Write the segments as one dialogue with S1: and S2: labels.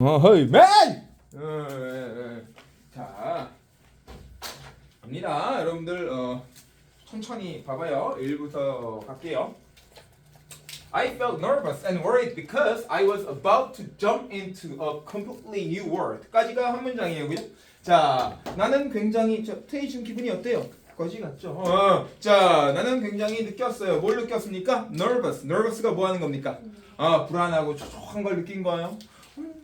S1: 어허이 맨! 어, 예, 예. 자 갑니다 여러분들 어, 천천히 봐봐요 1부터 갈게요 I felt nervous and worried because I was about to jump into a completely new world 까지가 한 문장이에요 그죠? 자 나는 굉장히 저 테이 지금 기분이 어때요? 거지 같죠? 어, 자 나는 굉장히 느꼈어요 뭘 느꼈습니까? nervous nervous가 뭐 하는 겁니까? 아 불안하고 촉촉한 걸 느낀 거예요 음,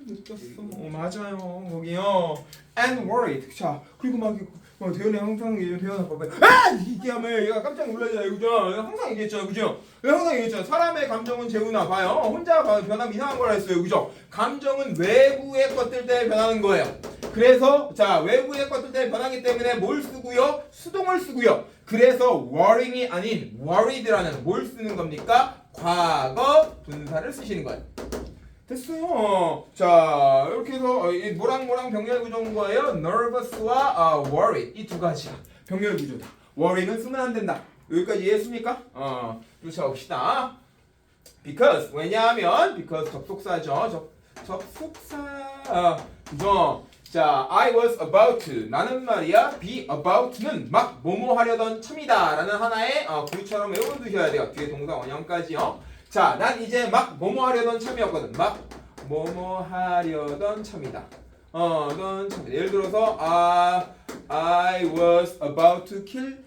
S1: 느꼈어. 어, 맞아요. 거기요. And worried. 자, 그리고 막 어, 대현이 항상 얘기 대현아 봐봐. 아! 이게 하면 얘가 깜짝 놀라잖아요. 그죠? 항상 얘기했잖아요. 그죠? 항상 얘기했잖아요. 사람의 감정은 재우나 봐요. 혼자 봐- 변하면 이상한 거라 했어요. 그죠? 감정은 외부의 것들 때문에 변하는 거예요. 그래서 자, 외부의 것들 때문에 변하기 때문에 뭘 쓰고요? 수동을 쓰고요. 그래서 worrying이 아닌 worried라는 뭘 쓰는 겁니까? 과거 분사를 쓰시는 거예요. 됐어요. 자 이렇게 해서 어, 이 모랑모랑 병렬 구조인 거예요. nervous와 아, worried 이 두 가지가 병렬 구조다. worry는 쓰면 안 된다. 여기까지 이해했습니까? 어, 쫓아옵시다. because 왜냐하면 because 접속사죠. 접, 접속사 아, 그죠? 자, I was about to 나는 말이야 be about는 막 뭐뭐 하려던 참이다 라는 하나의 어, 구처럼 외워두셔야 돼요. 뒤에 동사 원형까지요. 자, 난 이제 막 뭐뭐 하려던 참이었거든. 막 뭐뭐 하려던 참이다. 어, 던 참이다. 예를 들어서 아, I was about to kill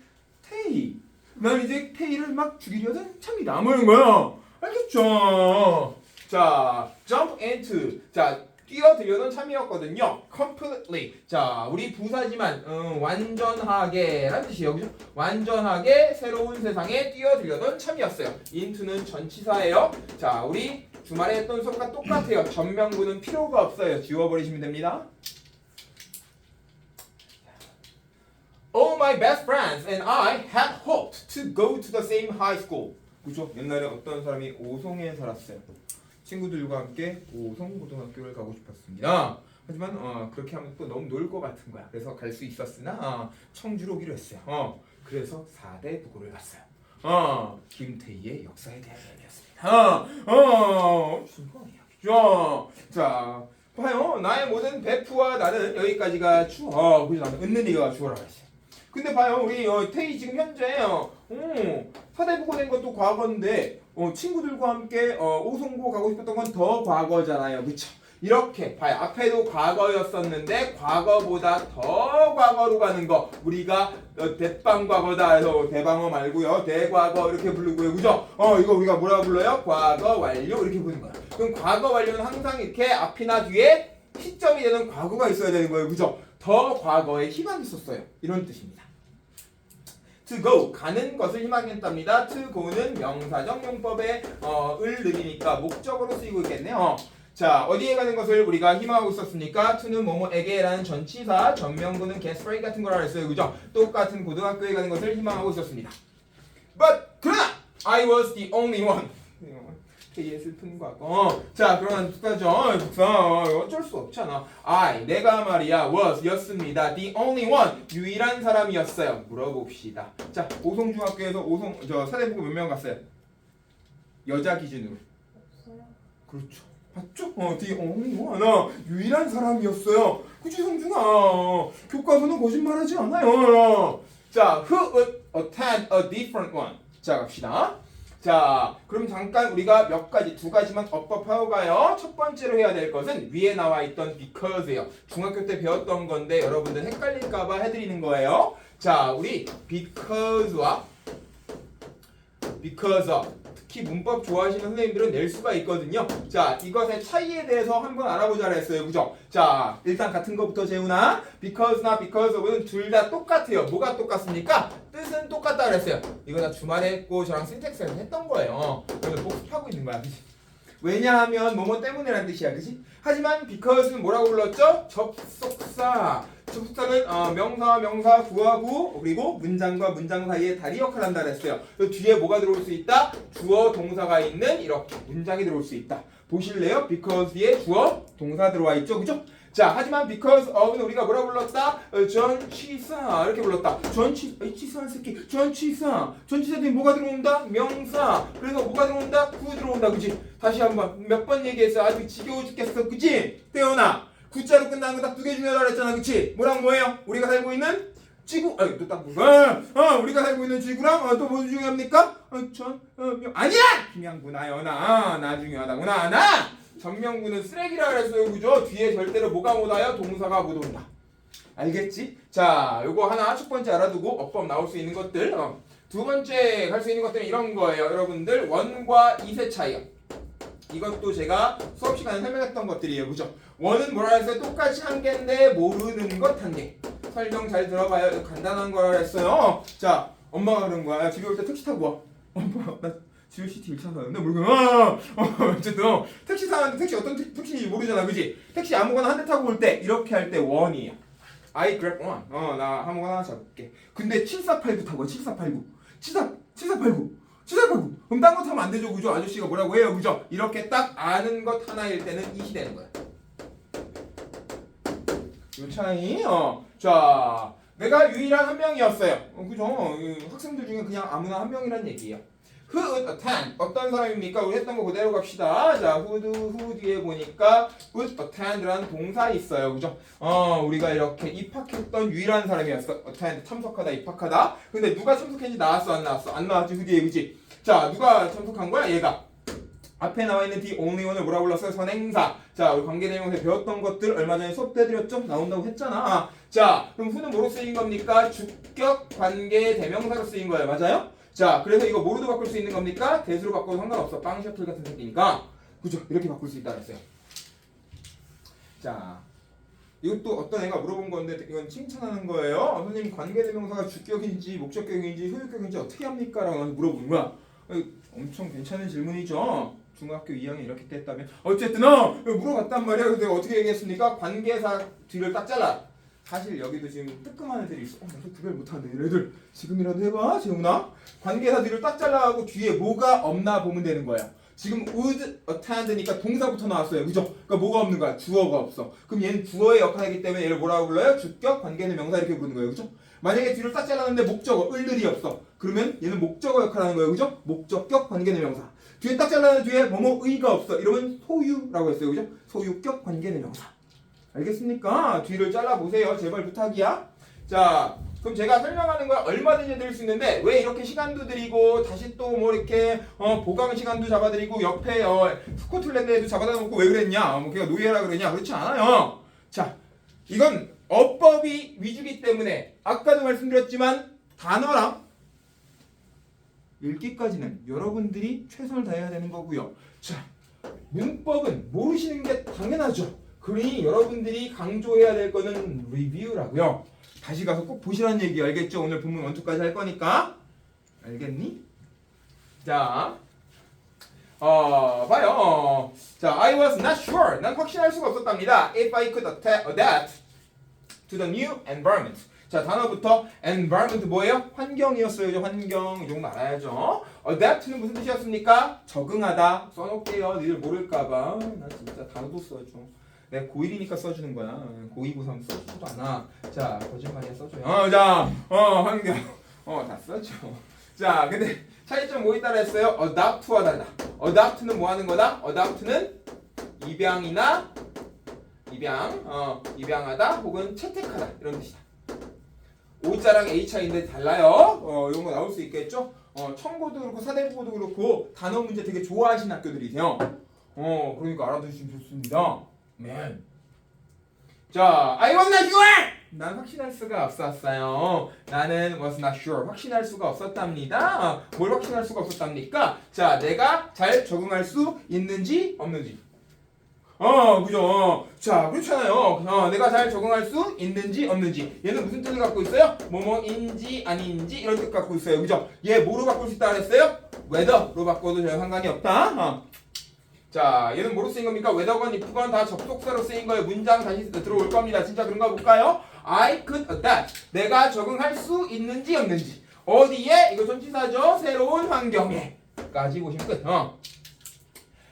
S1: 테이. 난 이제 테이를 막 죽이려던 참이다. 뭐 이런 거야. 알겠죠? 자, jump into. 자, 뛰어들려던 참이었거든요. completely. 자, 우리 부사지만 음, 완전하게란 뜻이에요. 그죠? 완전하게 새로운 세상에 뛰어들려던 참이었어요. into는 전치사예요. 자, 우리 주말에 했던 수업과 똑같아요. 전명구는 필요가 없어요. 지워버리시면 됩니다. All my best friends and I had hoped to go to the same high school. 그죠? 옛날에 어떤 사람이 오송에 살았어요. 친구들과 함께 오송 고등학교를 가고 싶었습니다. 하지만 어, 그렇게 하면 또 너무 놀 것 같은 거야. 그래서 갈 수 있었으나 어, 청주로 오기로 했어요. 어, 그래서 4대 부고를 갔어요. 어, 김태희의 역사에 대한 이야기였습니다. 어, 어, 무슨 거 이야기죠? 자, 봐요. 나의 모든 베프와 나는 여기까지가 주어. 그죠? 나는 은는이가 주어라고 했어요. 근데 봐요 우리 어, 태희 지금 현재 어, 어, 사대부고 된 것도 과거인데 어, 친구들과 함께 어, 오송고 가고 싶었던 건 더 과거잖아요. 그쵸? 이렇게 봐요. 앞에도 과거였었는데 과거보다 더 과거로 가는 거. 우리가 어, 대빵 과거다 해서 대방어 말고요. 대과거 이렇게 부르고요. 그죠? 어 이거 우리가 뭐라 불러요? 과거 완료 이렇게 부르는 거야. 그럼 과거 완료는 항상 이렇게 앞이나 뒤에 시점이 되는 과거가 있어야 되는 거예요. 그죠 더 과거에 희망이 있었어요 이런 뜻입니다 to go 가는 것을 희망했답니다. to go는 명사적 용법에 어, 을 느리니까 목적으로 쓰이고 있겠네요. 자 어디에 가는 것을 우리가 희망하고 있었습니까? to는 뭐뭐에게라는 전치사 전명구는 get straight 같은 거라 했어요. 그죠? 똑같은 고등학교에 가는 것을 희망하고 있었습니다. But 그러나 I was the only one. 슬픈 과거. 어, 자, 그러면. 북사. 어, 어쩔 수 없잖아. I, 내가 말이야, was, 였습니다. The only one, 유일한 사람이었어요. 물어봅시다. 자, 오송중학교에서 오송, 저 사대부고 몇 명 갔어요? 여자 기준으로.
S2: 없어요.
S1: 그렇죠. 봤죠? 어, the only one. 어, 유일한 사람이었어요. 그치, 성준아. 어, 교과서는 거짓말하지 않아요. 어. 자, who would attend a different one? 자, 갑시다. 자, 그럼 잠깐 우리가 몇 가지, 두 가지만 업법하고 가요. 첫 번째로 해야 될 것은 위에 나와 있던 because예요. 중학교 때 배웠던 건데 여러분들 헷갈릴까봐 해드리는 거예요. 자, 우리 because와 because of 특히 문법 좋아하시는 선생님들은 낼 수가 있거든요. 자, 이것의 차이에 대해서 한번 알아보자 그랬어요. 그죠? 자, 일단 같은 것부터 재우나 because나 because of는 둘 다 똑같아요. 뭐가 똑같습니까? 뜻은 똑같다 그랬어요. 이거 나 주말에 했고 저랑 신텍스에서 했던 거예요. 그래서 복습하고 있는 거야. 왜냐하면 뭐뭐 때문에라는 뜻이야. 그치? 하지만 because는 뭐라고 불렀죠? 접속사. 접속사는 어, 명사, 구와 구 그리고 문장과 문장 사이에 다리 역할을 한다 그랬어요. 그 뒤에 뭐가 들어올 수 있다? 주어 동사가 있는 이렇게 문장이 들어올 수 있다. 보실래요? because에 주어 동사 들어와 있죠, 그죠? 자, 하지만 because of는 우리가 뭐라 불렀다? 어, 전치사 이렇게 불렀다. 전치, 이 치사한 새끼. 전치사. 전치사들이 뭐가 들어온다? 명사. 그래서 뭐가 들어온다? 구 들어온다, 그지? 다시 한번 몇 번 얘기했어. 아주 지겨워 죽겠어, 그지? 태연아, 구자로 끝나는 거 딱 두 개 중요하다 그랬잖아, 그치? 뭐랑 뭐예요? 우리가 살고 있는 지구, 아니, 또딱 뭐, 어, 어, 우리가 살고 있는 지구랑 어, 또뭐 중요합니까? 어, 전, 어, 명, 아니야! 김양구나, 연아, 어, 나 중요하다구나, 나! 전명구는 쓰레기라 그랬어요, 그죠? 뒤에 절대로 뭐가 못 와요? 동사가 못 온다. 알겠지? 자, 요거 하나 첫 번째 알아두고 어법 나올 수 있는 것들. 어. 두 번째 갈 수 있는 것들은 이런 거예요, 여러분들. 원과 이세 차이요. 이것도 제가 수업 시간에 설명했던 것들이에요, 그죠? 원은 뭐라 했어요? 똑같이 한 개인데 모르는 것 한 개. 설명 잘 들어봐요. 간단한 거라 했어요. 자, 엄마가 그런 거야. 집에 올 때 택시 타고 와. 엄마, 나 집에 시티 1차 사는데 모르고 어, 어, 어쨌든 어, 택시 타는데 택시 어떤 택- 택시인지 모르잖아, 그지? 택시 아무거나 한 대 타고 올 때 이렇게 할 때 원이야. I grab one. 어, 나 아무거나 하나 잡을게. 근데 7489 타고 와, 7489. 74, 7489. 7489. 그럼 딴 거 타면 안 되죠, 그죠? 아저씨가 뭐라고 해요, 그죠? 이렇게 딱 아는 것 하나일 때는 이시 되는 거야. 요 차이, 어. 자, 내가 유일한 한 명이었어요. 어, 그죠? 어, 학생들 중에 그냥 아무나 한 명이란 얘기예요. Who attend 어떤 사람입니까? 우리 했던 거 그대로 갑시다. 자, who'd who 뒤에 보니까 would attend라는 동사 있어요. 그죠? 어, 우리가 이렇게 입학했던 유일한 사람이었어. attend 참석하다, 입학하다. 근데 누가 참석했는지 나왔어, 안 나왔어? 안 나왔지, 그 뒤에 그지? 자, 누가 참석한 거야? 얘가. 앞에 나와 있는 the only one을 뭐라 불렀어요? 선행사. 자, 우리 관계대명사에 배웠던 것들 얼마 전에 수업 때 드렸죠? 나온다고 했잖아. 자, 그럼 who는 뭐로 쓰인 겁니까? 주격 관계대명사로 쓰인 거예요. 맞아요? 자, 그래서 이거 뭐로도 바꿀 수 있는 겁니까? 대수로 바꿔도 상관없어. 빵 셔틀 같은 새끼니까. 그죠? 이렇게 바꿀 수 있다 그랬어요. 자, 이것도 어떤 애가 물어본 건데 이건 칭찬하는 거예요. 어, 선생님 관계대명사가 주격인지 목적격인지 소유격인지 어떻게 합니까? 라고 물어보는 거야. 어, 엄청 괜찮은 질문이죠. 중학교 2학년 이렇게 뗐다면 어쨌든 어 물어봤단 말이야. 근데 어떻게 얘기했습니까? 관계사 뒤를 딱 잘라. 사실 여기도 지금 뜨끔한 애들이 있어. 어, 나도 구별 못하는데 얘네들 지금이라도 해봐, 재훈아. 관계사 뒤를 딱 잘라하고 뒤에 뭐가 없나 보면 되는 거야. 지금 would attend니까 동사부터 나왔어요. 그죠? 그러니까 뭐가 없는 거야? 주어가 없어. 그럼 얘는 주어의 역할이기 때문에 얘를 뭐라고 불러요? 주격, 관계는 명사 이렇게 부르는 거예요. 그죠? 만약에 뒤를 딱 잘랐는데 목적어, 을들이 없어. 그러면 얘는 목적어 역할을 하는 거예요. 그죠? 목적격, 관계는 명사. 뒤에 딱 잘랐는데 뒤에 뭐뭐의가 없어. 이러면 소유라고 했어요. 그죠? 소유격, 관계는 명사. 알겠습니까? 뒤를 잘라보세요. 제발 부탁이야. 자, 그럼 제가 설명하는 걸 얼마든지 드릴 수 있는데 왜 이렇게 시간도 드리고 다시 또 뭐 이렇게 어, 보강 시간도 잡아드리고 옆에 어, 스코틀랜드에도 잡아다 놓고 왜 그랬냐? 뭐 걔가 노예라 그러냐? 그렇지 않아요. 자, 이건 어법이 위주기 때문에 아까도 말씀드렸지만 단어랑 읽기까지는 여러분들이 최선을 다해야 되는 거고요. 자, 문법은 모르시는 게 당연하죠. 그러니 여러분들이 강조해야 될 거는 리뷰라고요. 다시 가서 꼭 보시라는 얘기 알겠죠? 오늘 본문 원투까지 할 거니까 알겠니? 자, 어 봐요. 어, 자, I was not sure. 난 확신할 수가 없었답니다. If I could adapt to the new environment. 자, 단어부터 environment 뭐예요? 환경이었어요. 죠 환경 이 정도 알아야죠. adapt는 무슨 뜻이었습니까? 적응하다. 써놓을게요. 니들 모를까봐. 나 진짜 단어도 써줘. 내가 고1이니까 써주는 거야. 고2, 고3 써주지도 않아. 자, 거짓말이야 써줘요. 어, 자, 어, 환경. 어, 다 써줘. 자, 근데 차이점 뭐 있다라 했어요? adapt와 다르다. adapt는 뭐 하는 거다? adapt는 입양이나 입양, 어, 입양하다 혹은 채택하다 이런 뜻이다. O자랑 A 차인데 달라요. 어, 이런 거 나올 수 있겠죠? 어, 청고도 그렇고 사대국어도 그렇고 단어 문제 되게 좋아하시는 학교들이세요. 어, 그러니까 알아두시면 좋습니다. 맨. 자, I was not sure. 난 확신할 수가 없었어요. 나는 was not sure. 확신할 수가 없었답니다. 어, 뭘 확신할 수가 없었답니까? 자, 내가 잘 적응할 수 있는지 없는지. 어, 그죠. 어. 자, 그렇잖아요. 어, 내가 잘 적응할 수 있는지 없는지. 얘는 무슨 뜻을 갖고 있어요? 뭐뭐인지 아닌지 이런 뜻 갖고 있어요. 그죠? 얘 뭐로 바꿀 수 있다 그랬어요? whether로 바꿔도 전혀 상관이 없다. 어. 자, 얘는 뭐로 쓰인 겁니까? whether건 if건 다 접속사로 쓰인 거예요. 문장 다시 들어올 겁니다. 진짜 그런가 볼까요? I could adapt. 내가 적응할 수 있는지 없는지. 어디에? 이거 전치사죠. 새로운 환경에. 까지 보시면 끝. 어.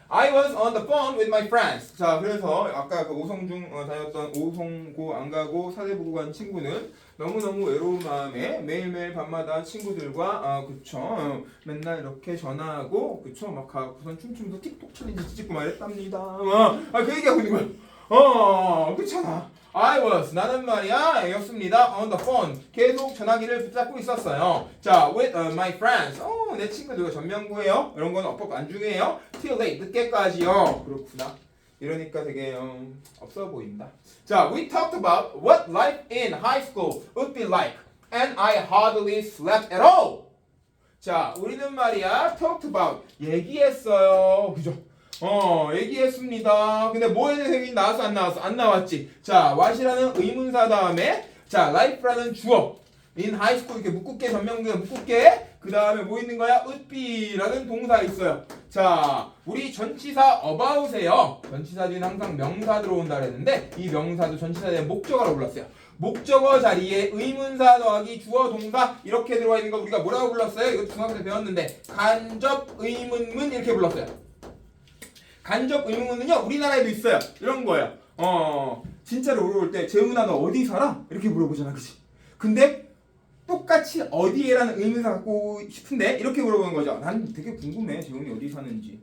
S1: I was on the phone with my friends. 자, 그래서 아까 그 오성중 어, 다녔던 오송고 안 가고 사대부고 간 친구는 너무너무 외로운 마음에 매일매일 밤마다 친구들과 아 그쵸 어, 맨날 이렇게 전화하고 그쵸 막 가고선 춤추면서 틱톡 챌린지 찍고 막 이랬답니다. 어, 아그 얘기하고 있는 거야. 어, 그렇잖아. I was 나는 말이야 였습니다. On the phone 계속 전화기를 붙잡고 있었어요. 자, with uh, my friends. 어, 내 친구들과 전명구예요. 이런 건 어법 안 중요해요. Till late 늦게까지요. 그렇구나. 이러니까 되게 음, 없어 보인다. 자, we talked about what life in high school would be like, and I hardly slept at all. 자, 우리는 말이야 talked about 얘기했어요. 그죠? 어, 얘기했습니다. 근데 뭐에 대해서 얘기 나왔어 안 나왔어? 안 나왔지. 자, what이라는 의문사 다음에 자, life라는 주어. high school 이렇게 묶을게 전명구에 묶을게. 그 다음에 뭐 있는 거야? be라는 동사 있어요. 자, 우리 전치사 about에요. 전치사 뒤는 항상 명사 들어온다 그랬는데 이 명사도 전치사에 대한 목적어로 불렀어요. 목적어 자리에 의문사 더하기 주어 동사 이렇게 들어와 있는 거 우리가 뭐라고 불렀어요? 이거 중학교 때 배웠는데 간접 의문문 이렇게 불렀어요. 간접 의문문은요 우리나라에도 있어요. 이런 거예요. 어 진짜로 물어볼 때 재훈아 너 어디 살아? 이렇게 물어보잖아, 그치? 근데 똑같이 어디에라는 의문사 갖고 싶은데 이렇게 물어보는 거죠. 난 되게 궁금해 재훈이 어디 사는지.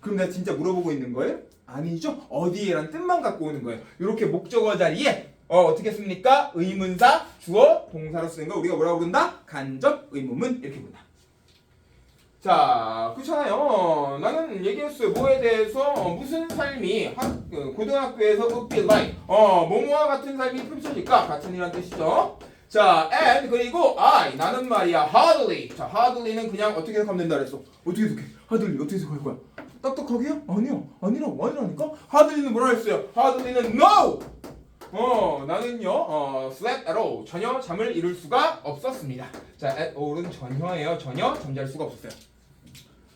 S1: 그럼 내가 진짜 물어보고 있는 거예요? 아니죠. 어디에란 뜻만 갖고 오는 거예요. 이렇게 목적어 자리에 어, 어떻게 씁니까? 의문사, 주어, 동사로 쓰는 거 우리가 뭐라고 부른다? 간접 의문문 이렇게 부른다. 자, 그렇잖아요. 나는 얘기했어요. 뭐에 대해서 어, 무슨 삶이 학, 그, 고등학교에서 would like 어, 뭐뭐와 같은 삶이 펼쳐질까? 같은 이란 뜻이죠. 자, and 그리고 I 나는 말이야 hardly. 자, hardly는 그냥 어떻게 해석하면 된다 그랬어. 어떻게 해석해? hardly 어떻게 해석할 거야? 딱딱하게요? 아니요. 아니라고 아니라니까? hardly는 뭐라 했어요? hardly는 no. 어, 나는요, 어, slept at all. 전혀 잠을 이룰 수가 없었습니다. 자, at all은 전혀예요. 전혀 잠잘 수가 없었어요.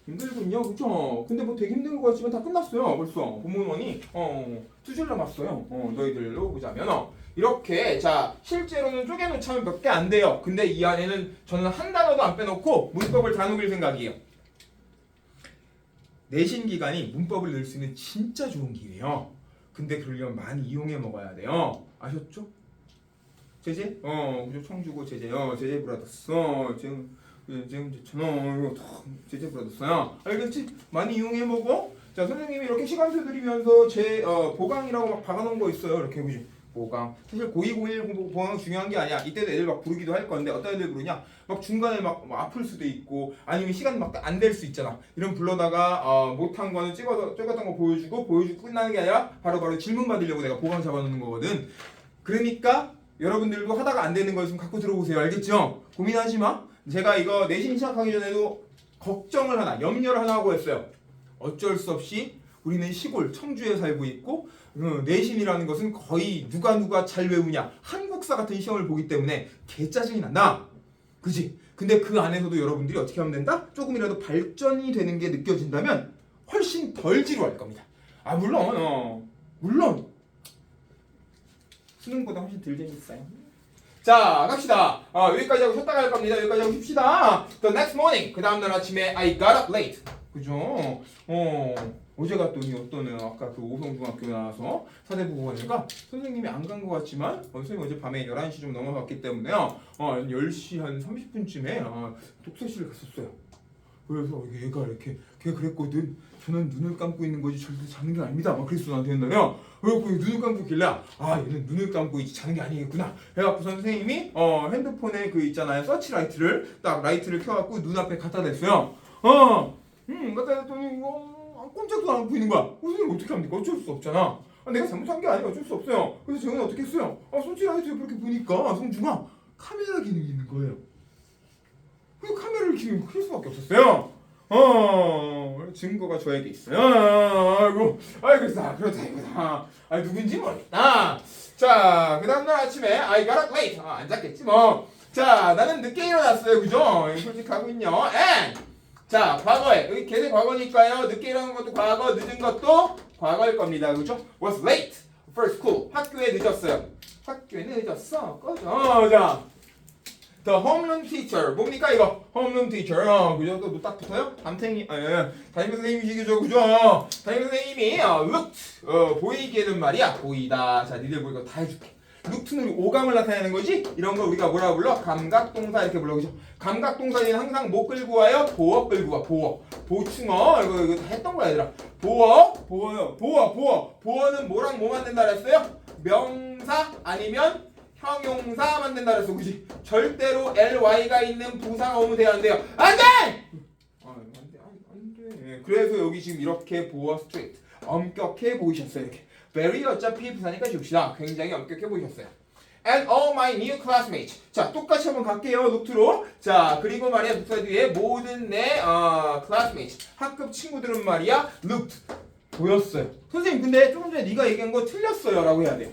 S1: 힘들군요, 그죠? 근데 뭐 되게 힘든 것 같지만 다 끝났어요, 벌써. 본문원이, 어, 두 줄 남았어요. 어, 너희들로 보자면, 어. 이렇게, 자, 실제로는 쪼개놓자면 몇 개 안 돼요. 근데 이 안에는 저는 한 단어도 안 빼놓고 문법을 다 녹일 생각이에요. 내신 기간이 문법을 넣을 수 있는 진짜 좋은 기회예요. 근데 그러려면 많이 이용해 먹어야 돼요. 아셨죠? 제재? 어, 그죠? 청주고 제재. 어, 제재 브라더스. 어, 지금 지금 제천 어, 이거 다 제재 브라더스야. 알겠지? 많이 이용해 먹어. 자, 선생님이 이렇게 시간표 드리면서 제 어, 보강이라고 막 박아놓은 거 있어요. 이렇게 보지. 보강. 사실 고2, 고1 보강 중요한 게 아니야. 이때도 애들 막 부르기도 할 건데 어떤 애들 부르냐? 막 중간에 막, 막 아플 수도 있고 아니면 시간 막 안 될 수 있잖아. 이런 불러다가 어, 못한 거는 찍어서 찍었던 거 보여주고 보여주고 끝나는 게 아니라 바로 바로 질문 받으려고 내가 보강 잡아놓는 거거든. 그러니까 여러분들도 하다가 안 되는 거 있으면 갖고 들어오세요. 알겠죠? 고민하지 마. 제가 이거 내신 시작하기 전에도 걱정을 하나, 염려를 하나 하고 했어요. 어쩔 수 없이 우리는 시골 청주에 살고 있고 어, 내신이라는 것은 거의 누가 누가 잘 외우냐 한국사 같은 시험을 보기 때문에 개 짜증이 난다. 그지? 근데 그 안에서도 여러분들이 어떻게 하면 된다? 조금이라도 발전이 되는 게 느껴진다면 훨씬 덜 지루할 겁니다. 아 물론 어 물론 수능보다 훨씬 덜 재밌어요. 자 갑시다. 어, 여기까지 하고 쉬었다 갈 겁니다. 여기까지 하고 쉽시다. The next morning 그 다음 날 아침에 I got up late. 그죠? 어 어제 갔더니 어떤 애가 아까 그 오성중학교 나와서 사대보건이가 선생님이 안 간 것 같지만 어, 선생님 어제 밤에 11시 좀 넘어갔기 때문에요. 어 10시 한 30분쯤에 어, 독서실을 갔었어요. 그래서 얘가 이렇게 걔 그랬거든. 저는 눈을 감고 있는 거지 절대 자는 게 아닙니다. 막 그랬어 나한테 옛날에요. 그래갖고 눈을 감고 있길래 아 얘는 눈을 감고 있지 자는 게 아니겠구나. 해갖고 선생님이 어 핸드폰에 그 있잖아요 서치 라이트를 딱 라이트를 켜갖고 눈 앞에 갖다 댔어요. 어, 음 갖다 댔더니 이거 꼼짝도 안 하고 있는 거야. 어, 선생님 어떻게 합니까? 어쩔 수 없잖아. 아, 내가 잘못한 게 아니라 어쩔 수 없어요. 그래서 저는 어떻게 했어요? 아 서치 라이트를 그렇게 보니까 성중아 카메라 기능이 있는 거예요. 그 카메라를 기능 켤 수밖에 없었어요. 어 증거가 저에게 있어요. 아이고 아이고 자 그렇다 이거다. 아 누군지 모르겠다. 자 그 다음 날 아침에 I got up late. 아, 안 잤겠지 뭐. 자 나는 늦게 일어났어요, 그죠? 솔직하군요. And 자 과거에 여기 걔네 과거니까요. 늦게 일어난 것도 과거, 늦은 것도 과거일 겁니다, 그죠? Was late for school. 학교에 늦었어요. 학교에 늦었어. 꺼져. 자. The homeroom teacher 뭡니까 이거? homeroom teacher 어, 그죠? 또 딱 붙어요? 담탱이 아, 예. 담임 선생님이시죠 그죠? 담임 선생님이 어, looked 어, 보이게는 말이야 보이다 자 니들 보이고 다 해줄게 루트는 오감을 나타내는 거지 이런 걸 우리가 뭐라 불러? 감각동사 이렇게 불러 그죠? 감각동사는 항상 뭐 끌고 와요? 보어 끌고 와 보어 보충어 이거 이거 다 했던 거야 얘들아 보어 보어요 보어 보어 보어는 뭐랑 뭐 만든다 그랬어요? 명사 아니면 형용사 만든다 그랬어 그지? 절대로 ly가 있는 부사가 오면 돼요 안 돼요? 안 돼! 아, 안 돼, 안, 안 돼. 그래서 여기 지금 이렇게 보어 스트레이트 엄격해 보이셨어요 이렇게. Very 어차피 부사니까 줍시다. 굉장히 엄격해 보이셨어요. And all my new classmates. 자 똑같이 한번 갈게요 노트로. 자 그리고 말이야 부사 뒤에 모든 내 어, classmates. 학급 친구들은 말이야 looked 보였어요. 선생님 근데 조금 전에 네가 얘기한 거 틀렸어요 라고 해야 돼요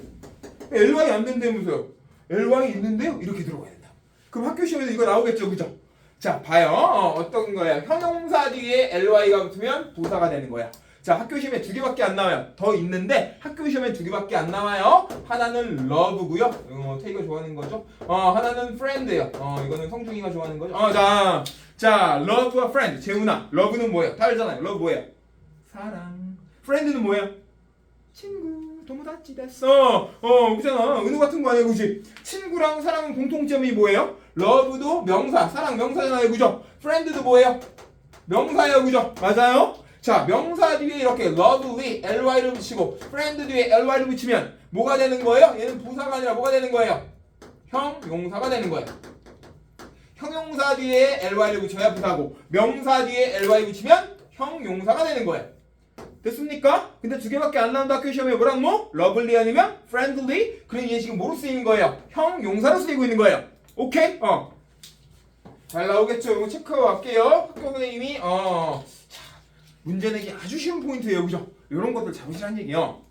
S1: LY 안 된다면서요. LY 있는데요? 이렇게 들어가야 된다. 그럼 학교 시험에서 이거 나오겠죠 그죠? 자 봐요. 어, 어떤 거야? 형용사 뒤에 LY가 붙으면 부사가 되는 거야. 자 학교 시험에 두 개밖에 안 나와요. 더 있는데 학교 시험에 두 개밖에 안 나와요. 하나는 love고요. 어, 테이가 좋아하는 거죠? 어 하나는 friend예요. 어 이거는 성중이가 좋아하는 거죠? 어 자 자 love와 friend. 재훈아 love는 뭐예요? 다 알잖아요. love 뭐예요? 사랑. friend는 뭐예요? 친구 도모다치 됐어. 어 그잖아. 은우 같은 거 아니야 그지? 친구랑 사랑은 공통점이 뭐예요? love도 명사 사랑 명사잖아요 그죠? friend도 뭐예요? 명사예요 그죠? 맞아요? 자 명사 뒤에 이렇게 lovely ly를 붙이고 friend 뒤에 ly를 붙이면 뭐가 되는 거예요? 얘는 부사가 아니라 뭐가 되는 거예요? 형용사가 되는 거예요. 형용사 뒤에 ly를 붙여야 부사고 명사 뒤에 ly 붙이면 형용사가 되는 거예요 됐습니까? 근데 두 개밖에 안 나온다 학교 시험에 뭐랑 뭐? lovely 아니면 friendly 그럼 얘 지금 뭐로 쓰이는 거예요? 형 용사로 쓰이고 있는 거예요 오케이? 어. 잘 나오겠죠? 이거 체크하고 갈게요 학교 선생님이 어. 자, 문제 내기 아주 쉬운 포인트예요 그죠? 이런 것들 잡으시라는 얘기요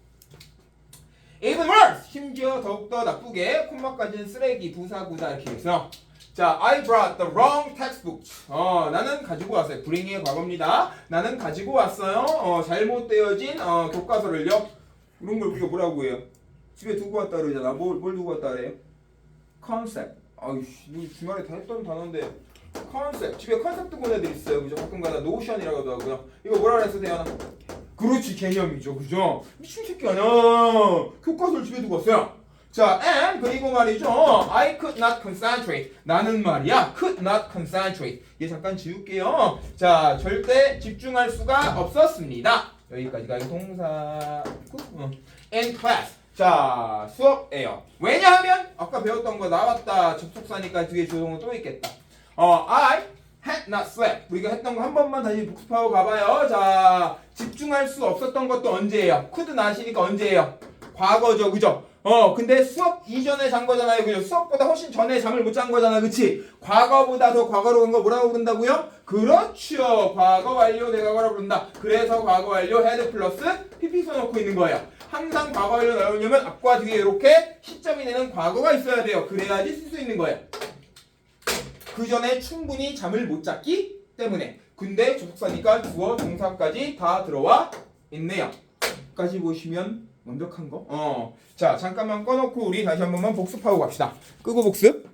S1: Even worse! 심지어 더욱더 나쁘게 콤마까지는 쓰레기, 부사, 구사 이렇게 있어 자, I brought the wrong textbook. 어, 나는 가지고 왔어요. 불행의 과거입니다. 나는 가지고 왔어요. 어, 잘못되어진 어, 교과서를요. 이런 걸 우리가 뭐라고 해요? 집에 두고 왔다 그러잖아. 뭘, 뭘 두고 왔다 그래요? 컨셉. 아이씨, 이거 주말에 다 했던 단어인데. 컨셉. 집에 컨셉 두고 온 애들 있어요. 그죠? 가끔가다 노션이라고도 하고요. 이거 뭐라 그랬어, 대현아? 그렇지, 개념이죠. 그죠? 미친 새끼 아니야. 교과서를 집에 두고 왔어요. 자, and 그리고 말이죠. I could not concentrate. 나는 말이야. could not concentrate. 얘 잠깐 지울게요. 자, 절대 집중할 수가 없었습니다. 여기까지가 이 동사. 어. in class. 자, 수업에요. 왜냐하면 아까 배웠던 거 나왔다. 접속사니까 뒤에 조동은 또 있겠다. 어, I had not slept. 우리가 했던 거 한 번만 다시 복습하고 가봐요. 자, 집중할 수 없었던 것도 언제예요? could not이니까 언제예요? 과거죠, 그죠? 어, 근데 수업 이전에 잔 거잖아요, 그죠? 수업보다 훨씬 전에 잠을 못 잔 거잖아, 그치? 과거보다 더 과거로 간 거 뭐라고 부른다고요? 그렇죠. 과거 완료 대과거로 부른다. 그래서 과거 완료 헤드 플러스 PP 써놓고 있는 거예요. 항상 과거 완료 나오려면 앞과 뒤에 이렇게 시점이 되는 과거가 있어야 돼요. 그래야지 쓸 수 있는 거예요. 그 전에 충분히 잠을 못 잤기 때문에. 근데 접속사니까 주어, 동사까지 다 들어와 있네요. 까지 보시면 완벽한 거? 어. 자, 잠깐만 꺼놓고 우리 다시 한 번만 복습하고 갑시다. 끄고 복습.